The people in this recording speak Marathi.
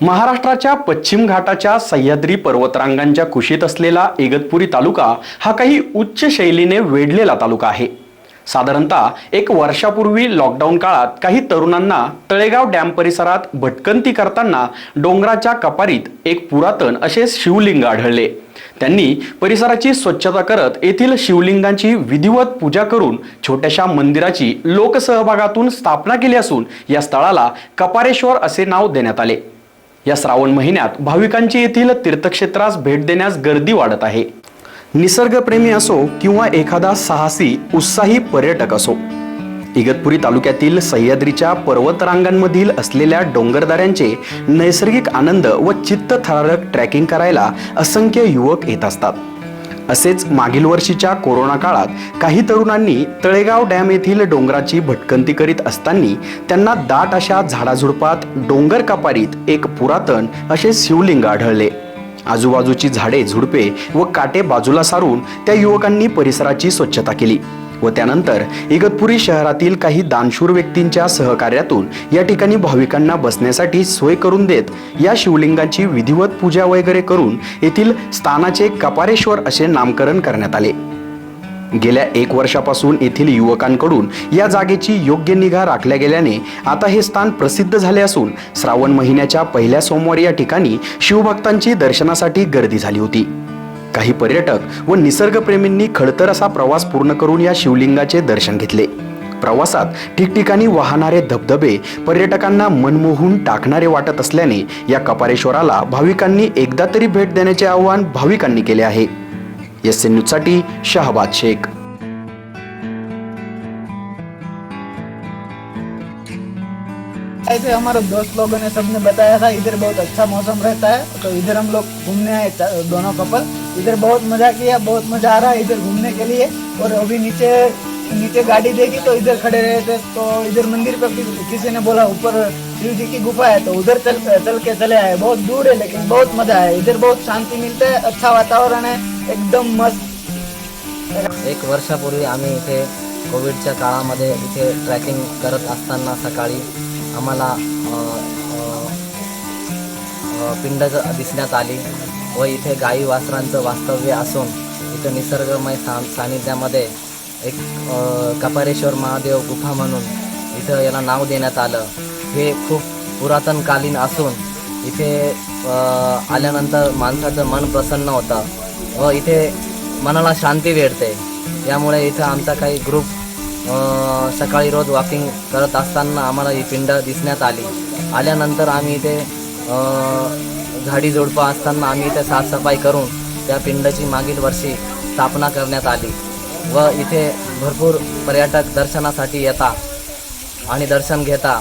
महाराष्ट्राच्या पश्चिम घाटाच्या सह्याद्री पर्वतरांगांच्या कुशीत असलेला इगतपुरी तालुका हा काही उच्च शैलीने वेढलेला तालुका आहे. साधारणतः एक वर्षापूर्वी लॉकडाऊन काळात काही तरुणांना तळेगाव डॅम परिसरात भटकंती करताना डोंगराच्या कपारीत एक पुरातन असे शिवलिंग आढळले. त्यांनी परिसराची स्वच्छता करत येथील शिवलिंगांची विधिवत पूजा करून छोट्याशा मंदिराची लोकसहभागातून स्थापना केली असून या स्थळाला कपारेश्वर असे नाव देण्यात आले. या श्रावण महिन्यात भाविकांची येथील तीर्थक्षेत्रास भेट देण्यास गर्दी वाढत आहे. निसर्गप्रेमी असो किंवा एखादा साहसी उत्साही पर्यटक असो इगतपुरी तालुक्यातील सह्याद्रीच्या पर्वतरांगांमधील असलेल्या डोंगरदऱ्यांचे नैसर्गिक आनंद व चित्त थरारक ट्रॅकिंग करायला असंख्य युवक येत असतात. असेच मागील वर्षीच्या कोरोना काळात काही तरुणांनी तळेगाव डॅम येथील डोंगराची भटकंती करीत असताना त्यांना दाट अशा झाडाझुडपात डोंगर कपारीत एक पुरातन असे शिवलिंग आढळले. आजूबाजूची झाडे झुडपे व काटे बाजूला सारून त्या युवकांनी परिसराची स्वच्छता केली. व त्यानंतर इगतपुरी शहरातील काही दानशूर व्यक्तींच्या सहकार्यातून या ठिकाणी भाविकांना बसण्यासाठी सोय करून देत या शिवलिंगाची विधिवत पूजा वगैरे करून येथील स्थानाचे कपारेश्वर असे नामकरण करण्यात आले. गेल्या एक वर्षापासून येथील युवकांकडून या जागेची योग्य निगा राखल्या गेल्याने आता हे स्थान प्रसिद्ध झाले असून श्रावण महिन्याच्या पहिल्या सोमवारी या ठिकाणी शिवभक्तांची दर्शनासाठी गर्दी झाली होती. काही पर्यटक व निसर्गप्रेमींनी खडतर असा प्रवास पूर्ण करून या शिवलिंगाचे दर्शन घेतले. प्रवासात ठिकठिकाणी वाहणारे धबधबे पर्यटकांना मनमोहून टाकणारे वाटत असल्याने या कपारेश्वराला भाविकांनी एकदा तरी भेट देण्याचे आवाहन भाविकांनी केले आहे. एस एन न्यूजसाठी शहबाज शेख. ऐसे हमारे दोस्त लोगों ने सबने बताया था इधर बहुत अच्छा मौसम रहता है तो इधर हम लोग घूमने आए दोनों कपल इधर बहुत मजा किया बहुत मजा आ रहा है इधर घूमने के लिए। और अभी नीचे नीचे गाड़ी देखी तो इधर खड़े रहे थे तो इधर मंदिर पर किसी किसी ने बोला ऊपर शिव जी की गुफा है। तो उधर चल चल के चले आए। बहुत दूर है लेकिन बहुत मजा है। इधर बहुत शांति मिलता है अच्छा वातावरण है एकदम मस्त। एक वर्षापूर्वी आम्ही इथे कोविडच्या काळामध्ये इथे ट्रॅकिंग करत असताना सकाळी आम्हाला अ, पिंड दिसण्यात आली. व इथे गाई वासरांचं वास्तव्य असून इथं निसर्गमय सा सानिध्यामध्ये एक कपारेश्वर महादेव गुफा म्हणून इथं याला नाव देण्यात आलं. हे खूप पुरातनकालीन असून इथे आल्यानंतर माणसाचं मन प्रसन्न होतं व इथे मनाला शांती भेटते. यामुळे इथं आमचा काही ग्रुप सकाळी रोज वॉकिंग करत असताना आम्हाला ही पिंड दिसण्यात आली. आल्यानंतर आम्ही इथे झाडी झुडपं असताना आम्ही इथे साफसफाई करून त्या पिंडची मागील वर्षी स्थापना करण्यात आली व इथे भरपूर पर्यटक दर्शनासाठी येता आणि दर्शन घेता